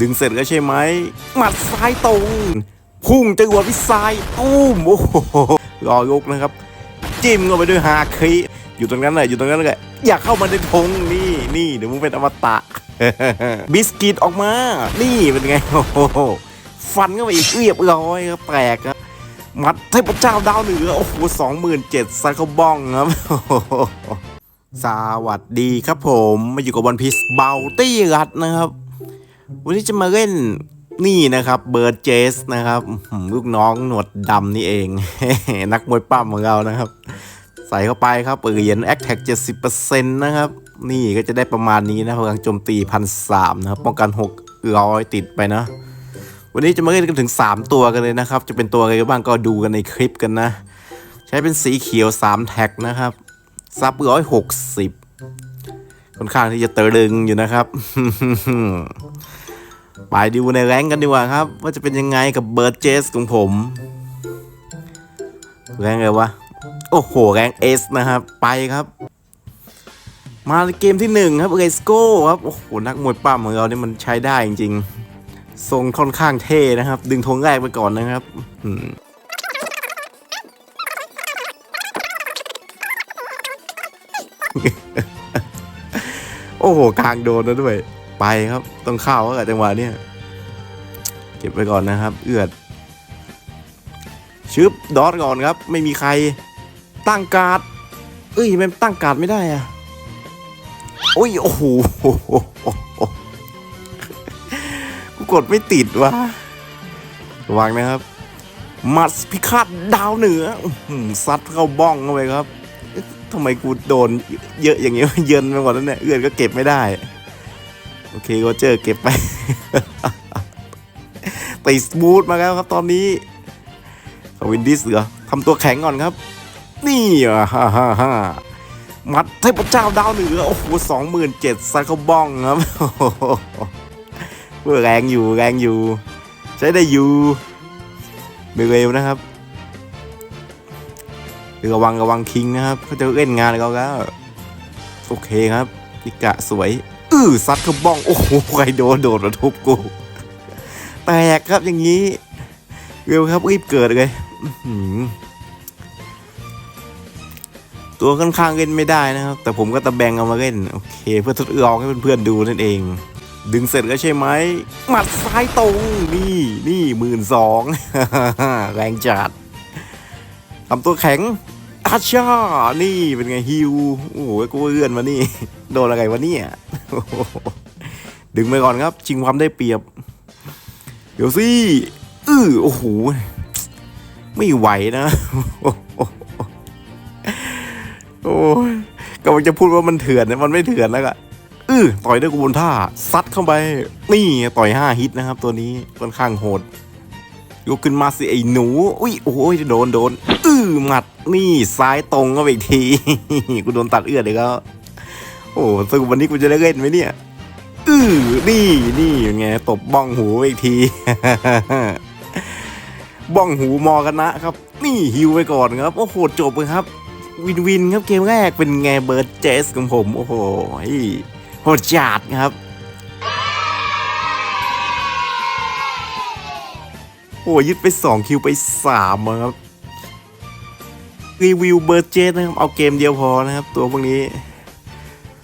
ดึงเสร็จแล้วใช่ไหมหมัดซ้ายตรง พุ่งจรวดวิสัยตุ้มโอ้โหรอยกนะครับ จิ้มเข้าไปด้วยฮาคิอยู่ตรงนั้นเลยอยู่ตรงนั้นเลยอยากเข้ามาในธงนี่นี่เดี๋ยวมึงเป็นอมตะบิสกิตออกมา นี่เป็นไงโอ้โหฟันเข้าไปอีกเรียบร้อยครับแตกครับมัดเทพเจ้าดาวเหนือโอ้โหสองหมื่นเจ็ดซักเขาบ้องครับสวัสดีครับผม มาอยู่กับวันพีซเบลตี้รัดนะครับ วันนี้จะมาเล่นนี่นะครับเบิร์ดเจสนะครับลูกน้องหนวดดำนี่เอง นักมวยปั้มของเรานะครับ ใส่เข้าไปครับเหรียญแอคแท็กเจ็ดสิบเปอร์เซ็นต์นะครับ นี่ก็จะได้ประมาณนี้นะพลังโจมตีพันสามนะครับป้องกันหกร้อยติดไปนะวันนี้จะมาเล่นกันถึง 3 ตัวกันเลยนะครับ จะเป็นตัวอะไรบ้างก็ดูกันในคลิปกันนะ ใช้เป็นสีเขียว 3 แท็กนะครับ ซับร้อยหกสิบค่อนข้างที่จะเตรึงอยู่นะครับ ไปดูในแรงกันดีกว่าครับ ว่าจะเป็นยังไงกับเบิร์ดเจสของผม แรงอะไรวะ โอ้โห แรงเอสนะครับ ไปครับ มาเกมที่หนึ่งครับเรสโก้ครับ โอ้โห นักมวยปั้มของเราเนี่ยมันใช้ได้จริงๆ ทรงค่อนข้างเท่นะครับ ดึงธงแรกไปก่อนนะครับโอ้โห กลางโดนนะด้วย ไปครับ ต้องเข้าแล้วกับจังหวะเนี้ยเก็บไว้ก่อนนะครับ เอือดชึบดอทก่อนครับ ไม่มีใครตั้งการ์ดเอ้ยทำไมตั้งการ์ดไม่ได้อะโอ้ยโอ้โหกูกดไม่ติดวะระวังนะครับ มัดพิฆาตดาวเหนือซัดเข้าบ้องเข้าไปครับทำไมกูโดนเยอะอย่างเงี้ยเยินไปหมดแล้วเนี่ยเอื้อนก็เก็บไม่ได้ โอเคโรเจอร์เก็บไปตีสมูทมาแล้วครับตอนนี้สวินดิสเหรอทำตัวแข็งก่อนครับ นี่อะฮ่าฮ่าฮ่ามัดเทพเจ้าดาวเหนือ โอ้โหสองหมื่นเจ็ดซักเขาบ้องครับโอ้โหเพื่อแรงอยู่แรงอยู่ ใช้ได้อยู่ไม่เร็วนะครับระวังระวังคิงนะครับเขาจะเล่นงานเราแล้ว โอเคครับพิกะสวย อื้อซัดเขาบ้องโอ้โหใครโดนโดดมาทุบกูแตกครับอย่างนี้เร็วครับรีบเกิดเลยตัวค่อนข้างเล่นไม่ได้นะครับ แต่ผมก็ตะแบงเอามาเล่นโอเค เพื่อทดลองให้เพื่อนๆดูนั่นเอง ดึงเสร็จแล้วใช่ไหมหมัดซ้ายตรงนี่นี่หมื่นสองแรงจัดทำตัวแข็ง อาชานี่เป็นไงฮิว โอ้โหกูเลื่อนมานี่ โดนอะไรวะเนี่ยดึงไปก่อนครับ ชิงความได้เปรียบ เดี๋ยวสิอื้อโอ้โห ไม่ไหวนะ โอ้ยกำลังจะพูดว่ามันเถื่อนนะมันไม่เถื่อนแล้วก็อื้อต่อยด้วยกระบนท่า ซัดเข้าไป นี่ต่อยห้าฮิตนะครับ ตัวนี้ค่อนข้างโหด ยกขึ้นมาสิไอ้หนู อุ้ยโอ้ยโดนโดนอื้อหมัดนี่ซ้ายตรงก็ไปอีกทีกูโดนตัดเอื้อเลยก็โอ้สรุปวันนี้กูจะได้เล่นไหมเนี่ยอื้อนี่นี่ไงตบบ้องหูอีกทีบ้องหูมอกันนะครับ นี่ฮิวไปก่อนครับ โอ้โหจบเลยครับ วินวินครับเกมแรกเป็นไงเบิร์ดเจสของผม โอ้โหโหดจัดครับ โอ้ยึดไป 2 คิวไป3ครับรีวิวเบิร์เจสนะครับ เอาเกมเดียวพอนะครับ ตัวพวกนี้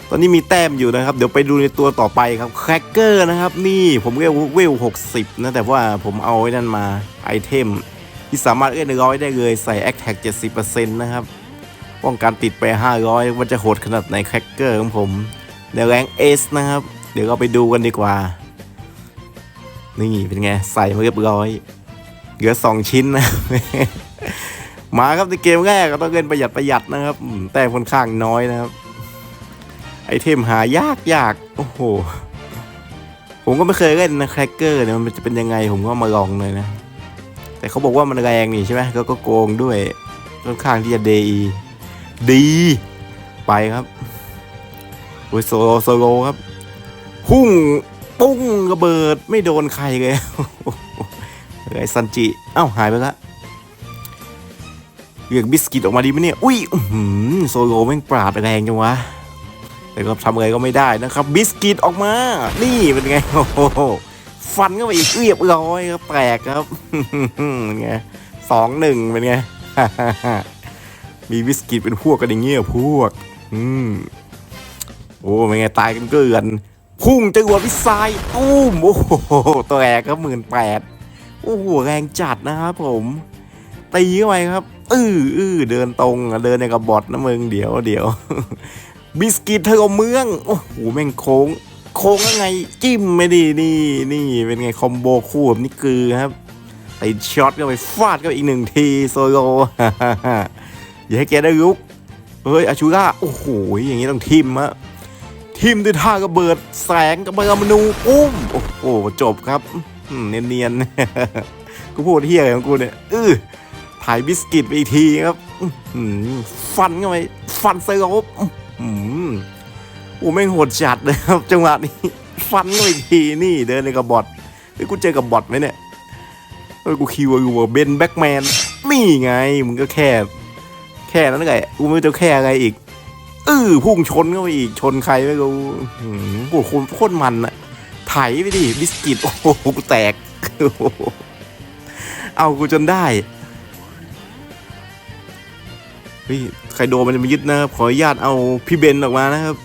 ตอนนี้มีแต้มอยู่นะครับ เดี๋ยวไปดูในตัวต่อไปครับแครกเกอร์นะครับ นี่ผมเรียกเวลหกสิบนะ แต่ว่าผมเอาไว้นั่นมาไอเทม ที่สามารถเอื้อนร้อยได้เลยใส่แอคแท็กเจ็ดสิบเปอร์เซ็นต์นะครับป้องกันติดไปห้าร้อยว่าจะโหดขนาดไหนแครกเกอร์ของผม ในแรงเอสนะครับ เดี๋ยวเราไปดูกันดีกว่า นี่เป็นไง ใส่มาเรียบร้อย เหลือสองชิ้นนะ มาครับในเกมแรกก็ต้องเล่นประหยัดประหยัดนะครับแต้มค่อนข้างน้อยนะครับ ไอเทมหายากยากโอ้โห ผมก็ไม่เคยเล่นนะแครกเกอร์เนี่ยมันจะเป็นยังไงผมก็มาลองเลยนะ แต่เขาบอกว่ามันแรงนี่ใช่ไหมก็ก็โกงด้วยค่อนข้างที่จะดีดี ไปครับโอ้ยโซโลโซโลครับ พุ่งปุ้งระเบิดไม่โดนใครเลย ไอซันจิเอ้าหายไปละเรียกบิสกิตออกมาดีไหมเนี่ย อุ้ยโซโลแม่งปราดแรงจังวะ แต่ก็ทำอะไรก็ไม่ได้นะครับ บิสกิตออกมา นี่เป็นไง โอ้โห ฟันเข้าไปอีกเรียบร้อยครับแตกครับเป็นไงสองหนึ่งเป็นไง มีวิสกิตเป็นพวกกันอย่างเงี้ยพวก อืม โอ้เป็นไงตายกันเกลือน พุ่งจังหวะวิสัยตุ้มโอ้โหตัวแรกก็หมื่นแปด โอ้โหแรงจัดนะครับผมตีเข้าไปครับอื้ออื้อเดินตรงเดินในกับบอทนะมึงเดี๋ยวเดี๋ยวบิสกิตเธอเอาเมืองโอ้โหแม่งโค้ง โค้งยังไงจิ้มไม่ดีนี่นี่เป็นไงคอมโบคู่แบบนี้คือครับติดช็อตก็ไปฟาดก็อีกหนึ่งทีโซโลอย่าให้แกได้ลุกเฮ้ยอาชูร่าโอ้โหอย่างนี้ต้องทิมอะทิมด้วยท่ากระเบิดแสงกระเบิดมนูอุ้มโอ้โหจบครับ เนียนๆ กูพูดเที่ยอะไรของกูเนี่ยเออถ่ายบิสกิตไปอีกทีครับฟันเข้าไปฟันเซอร์บอืมโอ้แม่งโหดจัดเลยครับ จังหวะนี้ ฟันเข้าไปอีกทีนี่เดินในกับบอทเฮ้ยกูเจอกับบอทไหมเนี่ยเฮ้ยกูคิวอยู่ว่าเบนแบ็กแมนนี่ไงมึงก็แค่ แค่นั้นไงกูไม่จะแค่อะไรอีกเออพุ่งชนเข้าไปอีกชนใครไม่รู้โอ้โหโคตรมันอะ ไถไปดิบิสกิตโอ้โหกูแตก เอากูจนได้เฮ้ยใครโดนมันจะมายึดนะครับ ขออนุญาตเอาพี่เบนออกมานะครับ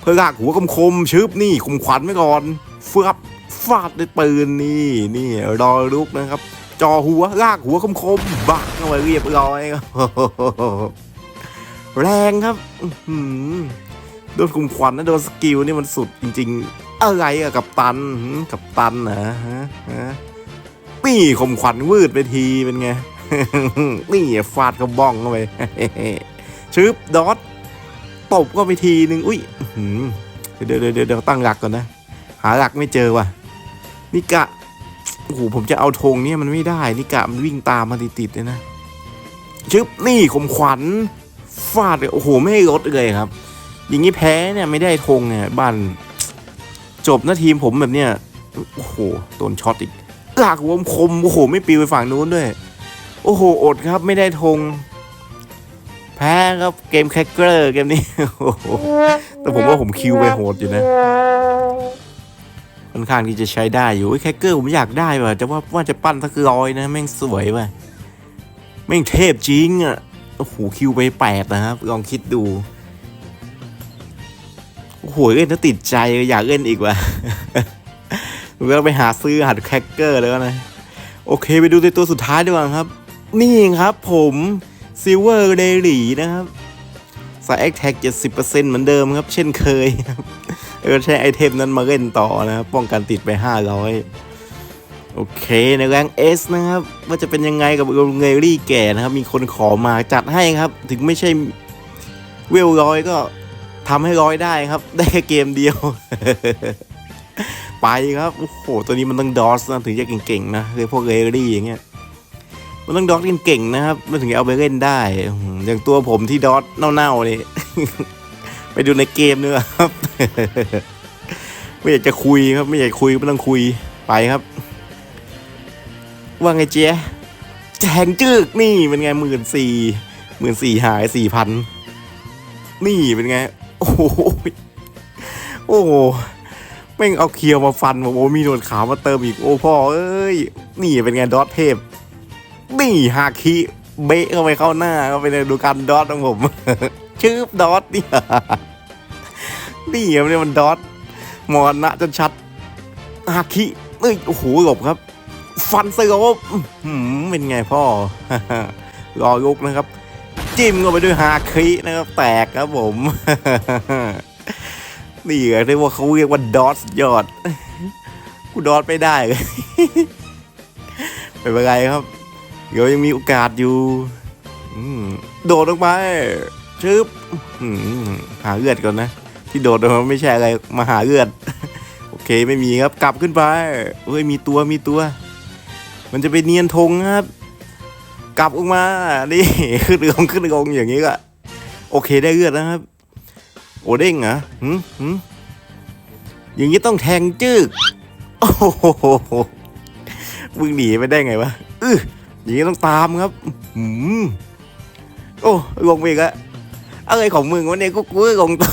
เพื่อลากหัวคมๆชึบนี่คมขวัญไว้ก่อนเฟือบฟาดด้วยปืนนี่นี่รอลุกนะครับ จอหัวลากหัวคมๆบักเข้าไปเรียบร้อยแรงครับโดนคุมขวัญนะโดนสกิลนี่มันสุดจริง ๆ อะไรอะกับตันกับตันนะฮะฮะนี่ข่มขวัญวืดไปทีเป็นไง นี่ฟาดเขาบ้องเข้าไปชึบดอทตบก็ไปทีนึง อุ้ยเดี๋ยวเดี๋ยวเดี๋ยวตั้งหลักก่อนนะ หาหลักไม่เจอว่ะนิกะโอ้โหผมจะเอาธงเนี่ยมันไม่ได้นิกะมันวิ่งตามมาติดๆเลยนะชึบนี่ข่มขวัญฟาดเลยโอ้โหไม่ให้ลดเลยครับ อย่างนี้แพ้เนี่ยไม่ได้ธงเนี่ยบ้าน จบนะทีมผมแบบเนี้ยโอ้โหโดนช็อตอีกลากหัวคมโอ้โห ไม่ปิวไปฝั่งนู้นด้วย โอ้โห อดครับไม่ได้ธงแพ้ครับเกมแคคเกอร์เกมนี้โอ้โหแต่ผมว่าผมคิวไปโหดอยู่นะค่อนข้างที่จะใช้ได้อยู่แคคเกอร์ผมอยากได้ว่ะจะว่าว่าจะปั้นสักร้อยนะแม่งสวยว่ะแม่งเทพจริงอะโอ้โหคิวไปแปดนะครับ ลองคิดดู โอ้โหเล่นถ้าติดใจอยากเล่นอีกว่ะผมก็ไปหาซื้อหัดแคคเกอร์แล้วนะ โอเคไปดูในตัวสุดท้ายดีกว่าครับ นี่ครับผมซิลเวอร์เดลี่นะครับสายแอคแท็ก70%เปอร์เซ็นต์เหมือนเดิมครับ เช่นเคยครับเออใช้ไอเทมนั้นมาเล่นต่อนะครับป้องกันติดไป500โอเคในแรงเอสนะครับ ว่าจะเป็นยังไงกับโรงเงรี่แก่นะครับ มีคนขอมาจัดให้ครับ ถึงไม่ใช่เวลร้อยก็ ทำให้ร้อยได้ครับ ได้แค่เกมเดียว ไปครับ โอ้โห ตัวนี้มันต้องดอสนะถึงจะเก่งๆนะเลยพวกเรรี่อย่างเงี้ย มันต้องดอสเก่งๆนะครับ มันถึงจะเอาไปเล่นได้อื้อหืออย่างตัวผมที่ดอสเน่าๆนี่ ไปดูในเกมเนื้อครับ ไม่อยากจะคุยครับ ไม่อยากคุยไม่ต้องคุย ไปครับ ว่าไงเจ๊แจงจึกนี่เป็นไงหมื่นสี่หมื่นสี่หายสี่พันนี่เป็นไง โอ้โหโอ้โหแม่งเอาเคียวมาฟันบอกโอ้มีหนวดขาวมาเติมอีกโอ้พ่อเอ้ยนี่เป็นไงดอทเทพนี่ฮาคิเบะเข้าไปเข้าหน้าเข้าไปในดูการดอทของผมชื่อดอทนี่นี่มันมันดอทมอนะจนชัดฮาคิเอ้ยโอ้โหหลบครับ ฟันเซโรบอื้อหือเป็นไงพ่อรอลุกนะครับ จิ้มเข้าไปด้วยฮาคินะครับแตกครับผม นี่เรียกว่าเขาเรียกว่าดอทยอด กูดอทไม่ได้เลยเป็นไรครับ เดี๋ยวยังมีโอกาสอยู่โดดลงไปชึบหาเลือดก่อนนะ ที่โดดลงมาไม่ใช่อะไรมาหาเลือด โอเคไม่มีครับกลับขึ้นไปเฮ้ยมีตัวมีตัว มันจะไปเนียนธงครับ กลับออกมา นี่ขึ้นลงขึ้นลงอย่างนี้ก็โอเคได้เลือดนะครับ โอเด้งเหรอหืมหืมอย่างนี้ต้องแทงจึกโอ้โหมึงหนีไปได้ไงวะอื้ออย่างนี้ต้องตามครับหืมโอ้ลงไปอีกแล้วอะไรของมึงวะเนี่ยกูกูลงต่อ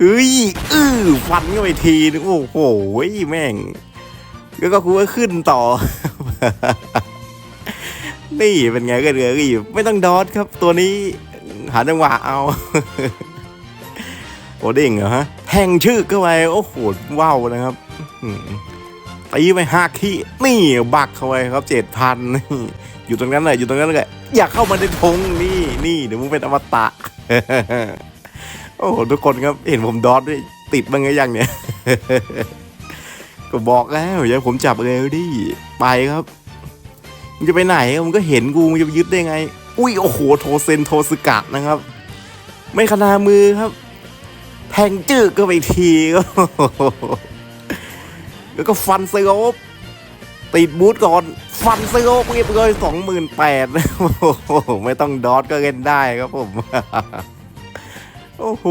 เฮ้ยอื้อฟันเข้าไปทีนึงโอ้โหแม่ง แล้วก็คูก็ขึ้นต่อ นี่เป็นไงกันเลยไม่ต้องดอทครับ ตัวนี้หาจังหวะเอา โอเด้งเหรอฮะแทงชื่อเข้าไปโอ้โหว้าวนะครับตีไปห้าขี้นี่บักเข้าไปครับเจ็ดพันอยู่ตรงนั้นเลยอยู่ตรงนั้นเลยอยากเข้ามาในธงนี่นี่เดี๋ยวมึงเป็นอมตะโอ้โหทุกคนครับเห็นผมดอทด้วยติดบ้างไงยังเนี่ย ก็บอกแล้วอย่าผมจับเร็วดิไปครับมึงจะไปไหนมึงก็เห็นกูมึงจะไปยึดได้ไง อุ้ยโอ้โหโทเซนโทสกัดนะครับ ไม่ขนามือครับ แทงจืดก็ไปทีก็แล้วก็ฟันเซโรบติดบูทก่อน ฟันเซโรบเรียบร้อยสองหมื่นแปดไม่ต้องดอทก็เล่นได้ครับผมโอ้โห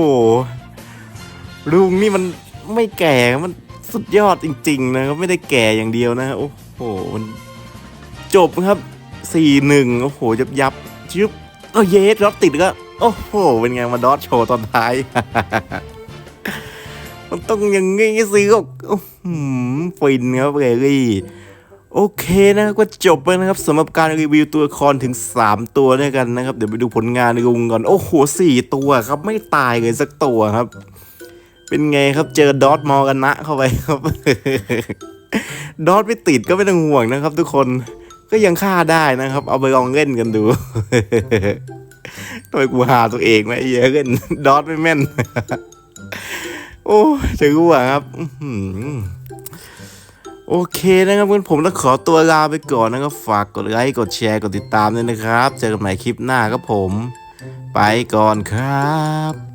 ลุงนี่มันไม่แก่มัน สุดยอดจริง ๆ นะครับ ไม่ได้แก่อย่างเดียวนะ โอ้โหมันจบครับสี่หนึ่งโอ้โห ยับยับจึ๊บเอเยสรถติดก็ โอ้โห เป็นไงมาดอทโชว์ตอนท้าย มันต้องอย่างงี้สิก็อื้อหือฟินครับเรลี่โอเคนะก็จบไปนะครับสำหรับการรีวิวตัวละครถึง 3 ตัวด้วยกันนะครับ เดี๋ยวไปดูผลงานลุงก่อน โอ้โหสี่ตัวครับ ไม่ตายเลยสักตัวครับ เป็นไงครับเจอดอทมอกันนะเข้าไปครับดอทไม่ติดก็ไม่ต้องห่วงนะครับ ทุกคนก็ยังฆ่าได้นะครับ เอาไปลองเล่นกันดูทำไมกูหาตัวเองไหมเยอะเล่นดอทไม่แม่น โอ้ถือว่าครับโอเคนะครับเพื่อนผมต้องขอตัวลาไปก่อนนะครับ ฝากกดไลค์กดแชร์กดติดตามด้วยนะครับ เจอกันใหม่คลิปหน้าครับผม ไปก่อนครับ